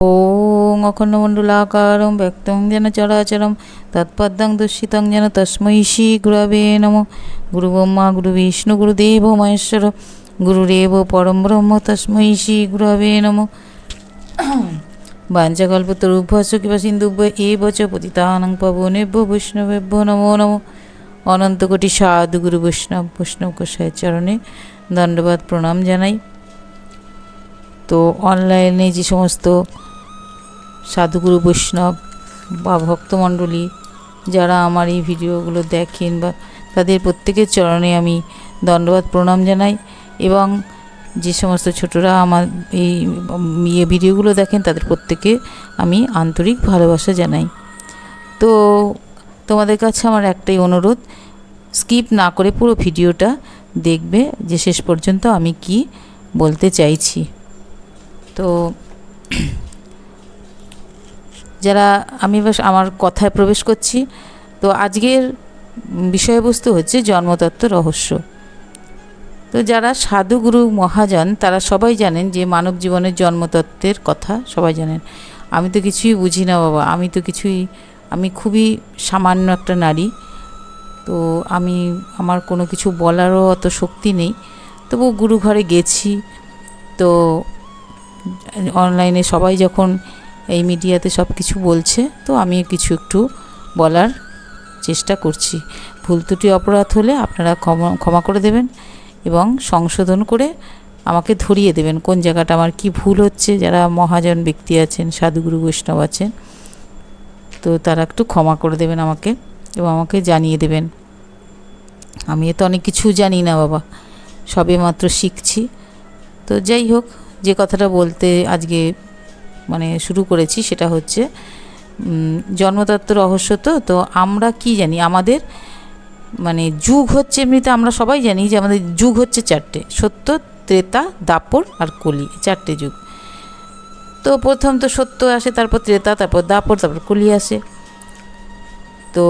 ওং অখণ্ডমণ্ডলাকারম ব্যক্তং যেন চরাচরম তৎপদ্যং দূষিতং যেন তস্মৈ শ্রী গুরবে নম গুরু ব্রহ্মা গুরু বিষ্ণু গুরুদেব মহেশ্বর গুরুরেব পরম ব্রহ্ম তস্মৈ শ্রী গুরবে নম বাঞ্ছাকল্পতরুভ্যস্য কিংবা সিন্ধুভ্য এব চ পতিতানং পবনেভ্য বৈষ্ণবেভ্য নমো নম অনন্তকোটি সাধু গুরু বৈষ্ণব বৈষ্ণব কোষায় চরণে দণ্ডবাদ প্রণাম জানাই তো অনলাইনে যে সমস্ত সাধুগুরু বৈষ্ণব বা ভক্তমণ্ডলী যারা আমার এই ভিডিওগুলো দেখেন বা তাদের প্রত্যেকের চরণে আমি দণ্ডবাদ প্রণাম জানাই এবং যে সমস্ত ছোটরা আমার এই ইয়ে ভিডিওগুলো দেখেন তাদের প্রত্যেকে আমি আন্তরিক ভালোবাসা জানাই। তো তোমাদের কাছে আমার একটাই অনুরোধ, স্কিপ না করে পুরো ভিডিওটা দেখবে যে শেষ পর্যন্ত আমি কি বলতে চাইছি। তো যারা আমি আমার কথায় প্রবেশ করছি, তো আজকের বিষয়বস্তু হচ্ছে জন্মতত্ত্ব রহস্য। তো যারা সাধুগুরু মহাজন, তারা সবাই জানেন যে মানব জীবনের জন্মতত্ত্বের কথা সবাই জানেন। আমি তো কিছুই বুঝি না বাবা, আমি তো কিছুই, আমি খুবই সামান্য একটা নারী, তো আমি, আমার কোনো কিছু বলারও অত শক্তি নেই। তবু গুরু ঘরে গেছি, তো অনলাইনে সবাই যখন এই মিডিয়াতে সব কিছু বলছে, তো আমি কিছু একটু বলার চেষ্টা করছি। ভুল ত্রুটি, অপরাধ হলে আপনারা ক্ষমা ক্ষমা করে দেবেন এবং সংশোধন করে আমাকে ধরিয়ে দেবেন। কোন জায়গাটা আমার কি ভুল হচ্ছে, যারা মহাজন ব্যক্তি আছেন, সাধুগুরু বৈষ্ণব আছেন, তো তারা একটু ক্ষমা করে দেবেন আমাকে এবং আমাকে জানিয়ে দেবেন। আমি তো অনেক কিছু জানি না বাবা সবে মাত্র শিখছি। তো যাই হোক, যে কথাটা বলতে আজকে মানে শুরু করেছি সেটা হচ্ছে জন্মতত্ত্ব রহস্য তো তো আমরা কি জানি? আমাদের মানে যুগ হচ্ছে এমনিতে আমরা সবাই জানি যে আমাদের যুগ হচ্ছে চারটে, সত্য, ত্রেতা, দাপর আর কলি, চারটে যুগ। তো প্রথম তো সত্য আসে, তারপর ত্রেতা, তারপর দাপর, তারপর কলি আসে। তো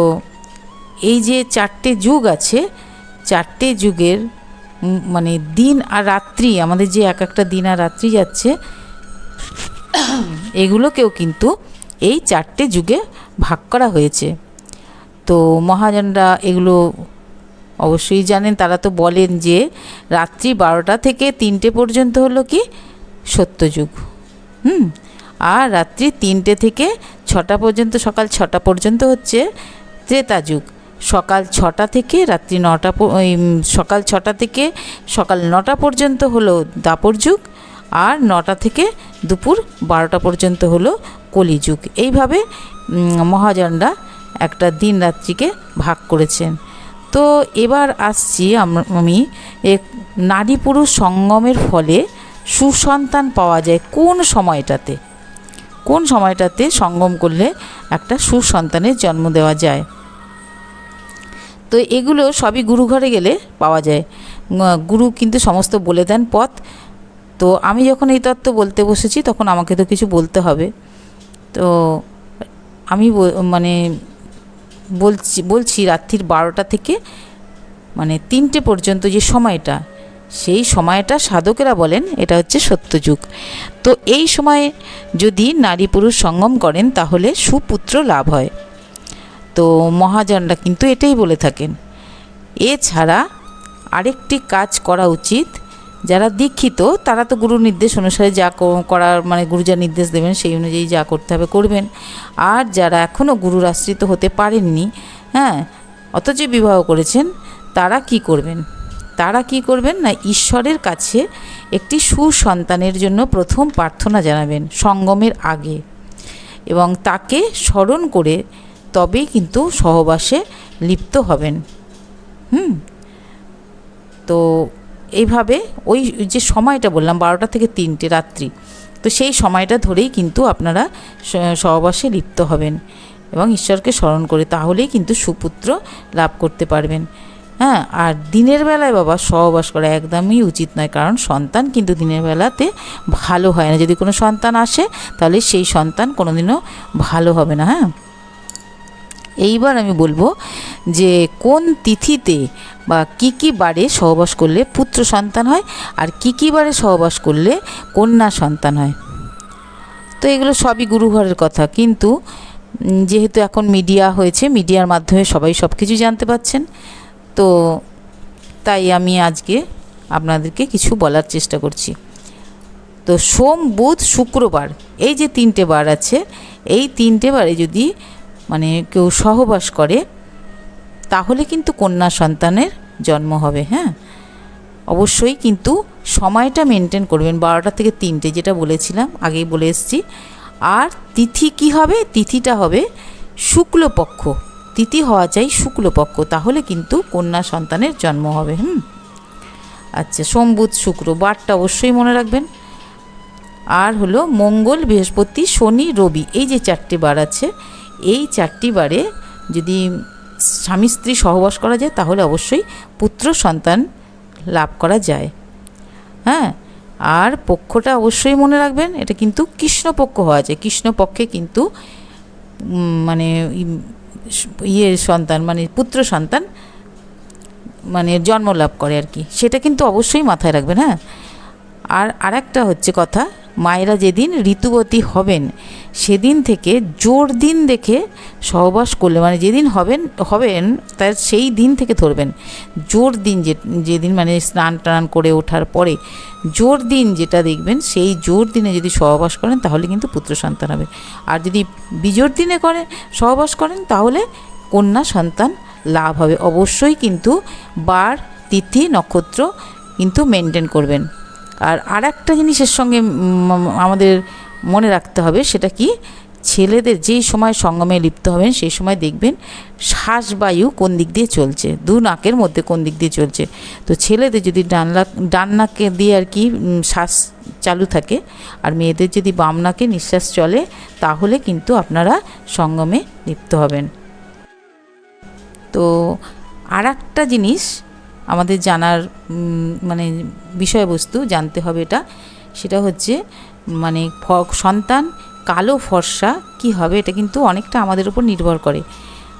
এই যে চারটে যুগ আছে, চারটে যুগের মানে দিন আর রাত্রি, আমাদের যে এক একটা দিন আর রাত্রি যাচ্ছে এগুলোকেও কিন্তু এই চারটে যুগে ভাগ করা হয়েছে। তো মহাজনরা এগুলো অবশ্যই জানেন, তারা তো বলেন যে রাত্রি বারোটা থেকে তিনটে পর্যন্ত হলো কি সত্যযুগ হুম, আর রাত্রি তিনটে থেকে ছটা পর্যন্ত, সকাল ছটা পর্যন্ত হচ্ছে ত্রেতা যুগ। সকাল ছটা থেকে রাত্রি নটা সকাল ছটা থেকে সকাল নটা পর্যন্ত হলো দাপর যুগ আর নটা থেকে দুপুর বারোটা পর্যন্ত হলো কলিযুগ। এইভাবে মহাজনরা একটা দিন রাত্রিকে ভাগ করেছেন। তো এবার আসছি আমি এক নারী পুরুষ সঙ্গমের ফলে সুসন্তান পাওয়া যায় কোন সময়টাতে? কোন সময়টাতে সঙ্গম করলে একটা সুসন্তানের জন্ম দেওয়া যায়? তো এগুলো সবই গুরু ঘরে গেলে পাওয়া যায়। গুরু কিন্তু সমস্ত বলে দেন পথ তো আমি যখন এই তত্ত্ব বলতে বসেছি, তখন আমাকে তো কিছু বলতে হবে। তো আমি মানে বলছি বলছি রাত্রির বারোটা থেকে মানে তিনটে পর্যন্ত যে সময়টা, সেই সময়টা সাধকেরা বলেন, এটা হচ্ছে সত্যযুগ। তো এই সময়ে যদি নারী পুরুষ সঙ্গম করেন, তাহলে সুপুত্র লাভ হয়। তো মহাজনরা কিন্তু এটাই বলে থাকেন। এছাড়া আরেকটি কাজ করা উচিত যারা দীক্ষিত, তারা তো গুরু নির্দেশ অনুসারে যা করার মানে গুরু যা নির্দেশ দেবেন, সেই অনুযায়ী যা করতে হবে করবেন। আর যারা এখনও গুরুর আশ্রিত হতে পারেননি হ্যাঁ অথচ বিবাহ করেছেন, তারা কি করবেন? তারা কি করবেন না ঈশ্বরের কাছে একটি সুসন্তানের জন্য প্রথম প্রার্থনা জানাবেন সঙ্গমের আগে। এবং তাকে স্মরণ করে তবেই কিন্তু সহবাসে লিপ্ত হবেন। হুম? তো এইভাবে ওই যে সময়টা বললাম, বারোটা থেকে তিনটে রাত্রি, তো সেই সময়টা ধরেই কিন্তু আপনারা সহবাসে লিপ্ত হবেন এবং ঈশ্বরকে স্মরণ করে তাহলেই কিন্তু সুপুত্র লাভ করতে পারবেন। হ্যাঁ আর দিনের বেলায় বাবা সহবাস করা একদমই উচিত নয়, কারণ সন্তান কিন্তু দিনের বেলাতে ভালো হয় না। যদি কোনো সন্তান আসে, তাহলে সেই সন্তান কোনোদিনও ভালো হবে না হ্যাঁ। এইবার আমি বলব যে কোন তিথিতে বা কি কি বারে সহবাস করলে পুত্র সন্তান হয় আর কি কি বারে সহবাস করলে কন্যা সন্তান হয়। তো এগুলো সবই গুরুঘরের কথা। কিন্তু যেহেতু এখন মিডিয়া হয়েছে, মিডিয়ার মাধ্যমে সবাই সব কিছু জানতে পাচ্ছেন তো তাই আমি আজকে আপনাদেরকে কিছু বলার চেষ্টা করছি। তো সোম, বুধ, শুক্রবার, এই যে তিনটে বার আছে, এই তিনটে বারে যদি মানে কেউ সহবাস করে, তাহলে কিন্তু কন্যা সন্তানের জন্ম হবে হ্যাঁ? অবশ্যই কিন্তু সময়টা মেনটেন করবেন, বারোটা থেকে তিনটে যেটা বলেছিলাম, আগেই বলে এসেছি। আর তিথি কি হবে? তিথিটা হবে শুক্লপক্ষ। তিথি হওয়া চাই শুক্লপক্ষ, তাহলে কিন্তু কন্যা সন্তানের জন্ম হবে, হুম? আচ্ছা সোম শুক্র, বারটা অবশ্যই মনে রাখবেন। আর হলো মঙ্গল, বৃহস্পতি, শনি, রবি, এই যে চারটি বার আছে এই চারটি বারে যদি স্বামী স্ত্রী সহবাস করা যায়, তাহলে অবশ্যই পুত্র সন্তান লাভ করা যায়। হ্যাঁ? আর পক্ষটা অবশ্যই মনে রাখবেন, এটা কিন্তু কৃষ্ণপক্ষ হওয়া যায়। কৃষ্ণপক্ষে কিন্তু মানে ইয়ে সন্তান মানে পুত্র সন্তান মানে জন্ম লাভ করে আর কি। সেটা কিন্তু অবশ্যই মাথায় রাখবেন হ্যাঁ? আর আরেকটা হচ্ছে কথা মায়েরা যেদিন ঋতুবতী হবেন, সেদিন থেকে জোর দিন দেখে সহবাস করলে মানে যেদিন হবেন হবেন, তার সেই দিন থেকে ধরবেন। জোর দিন যে, যেদিন মানে স্নান টান করে ওঠার পরে, জোর দিন যেটা দেখবেন, সেই জোর দিনে যদি সহবাস করেন, তাহলে কিন্তু পুত্র সন্তান হবে। আর যদি বিজোর দিনে করেন, সহবাস করেন, তাহলে কন্যা সন্তান লাভ হবে। অবশ্যই কিন্তু বার, তিথি, নক্ষত্র কিন্তু মেনটেন করবেন। আর আর একটা জিনিসের সঙ্গে আমাদের মনে রাখতে হবে, সেটা কি? ছেলেদের যেই সময় সঙ্গমে লিপ্ত হবেন, সেই সময় দেখবেন শ্বাসবায়ু কোন দিক দিয়ে চলছে, দু নাকের মধ্যে কোন দিক দিয়ে চলছে। তো ছেলেদের যদি ডান লাক, ডান নাকে দিয়ে আর কি শ্বাস চালু থাকে, আর মেয়েদের যদি বাম নাকে নিঃশ্বাস চলে, তাহলে কিন্তু আপনারা সঙ্গমে লিপ্ত হবেন। তো আর একটা জিনিস আমাদের জানার মানে বিষয়বস্তু জানতে হবে এটা। সেটা হচ্ছে মানে সন্তান কালো ফর্সা কি হবে এটা কিন্তু অনেকটা আমাদের উপর নির্ভর করে।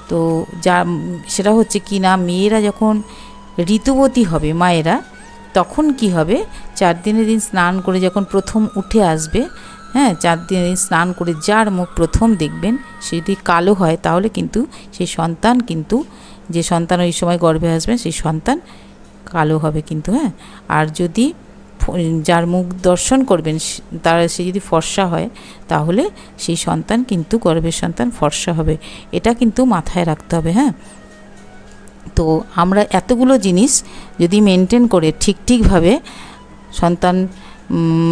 তো যা, সেটা হচ্ছে কি না, মেয়েরা যখন ঋতুবতী হবে মায়েরা, তখন কি হবে? চার দিনের দিন স্নান করে যখন প্রথম উঠে আসবে হ্যাঁ চার দিনের দিন স্নান করে যার মুখ প্রথম দেখবেন সে যদি কালো হয়, তাহলে কিন্তু সেই সন্তান কিন্তু যে সন্তান ওই সময় গর্ভে আসবে, সেই সন্তান কালো হবে কিন্তু হ্যাঁ? আর যদি যার মুখ দর্শন করবেন তার, সে যদি ফর্সা হয়, তাহলে সেই সন্তান কিন্তু গর্ভের সন্তান ফর্সা হবে। এটা কিন্তু মাথায় রাখতে হবে হ্যাঁ? তো আমরা এতগুলো জিনিস যদি মেনটেন করে ঠিক ঠিকভাবে সন্তান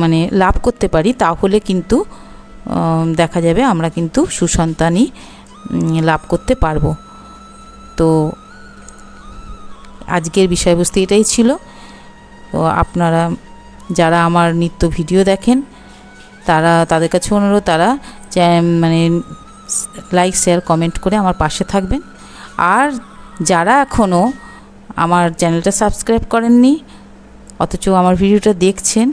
মানে লাভ করতে পারি, তাহলে কিন্তু দেখা যাবে আমরা কিন্তু সুসন্তানই লাভ করতে পারব। তো আজকের বিষয়বস্তু এটাই ছিল। তো আপনারা যারা আমার নিত্য ভিডিও দেখেন, তারা, তাদের কাছে অনুরোধ, তারা মানে লাইক, শেয়ার, কমেন্ট করে আমার পাশে থাকবেন। আর যারা এখনও আমার চ্যানেলটা সাবস্ক্রাইব করেননি, অথচ আমার ভিডিওটা দেখছেন,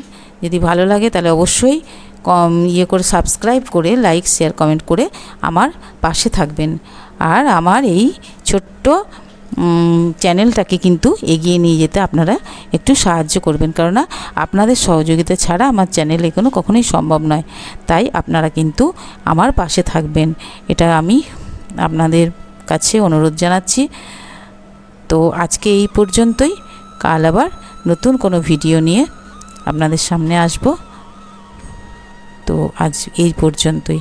যদি ভালো লাগে তাহলে অবশ্যই কম ইয়ে করে সাবস্ক্রাইব করে, লাইক, শেয়ার, কমেন্ট করে আমার পাশে থাকবেন। আর আমার এই ছোট্ট চ্যানেলটাকে কিন্তু এগিয়ে নিয়ে যেতে আপনারা একটু সাহায্য করবেন। কেননা আপনাদের সহযোগিতা ছাড়া আমার চ্যানেল এগোনো কখনোই সম্ভব নয়। তাই আপনারা কিন্তু আমার পাশে থাকবেন। এটা আমি আপনাদের কাছে অনুরোধ জানাচ্ছি। তো আজকে এই পর্যন্তই। কাল আবার নতুন কোনো ভিডিও নিয়ে আপনাদের সামনে আসব। তো আজ এই পর্যন্তই।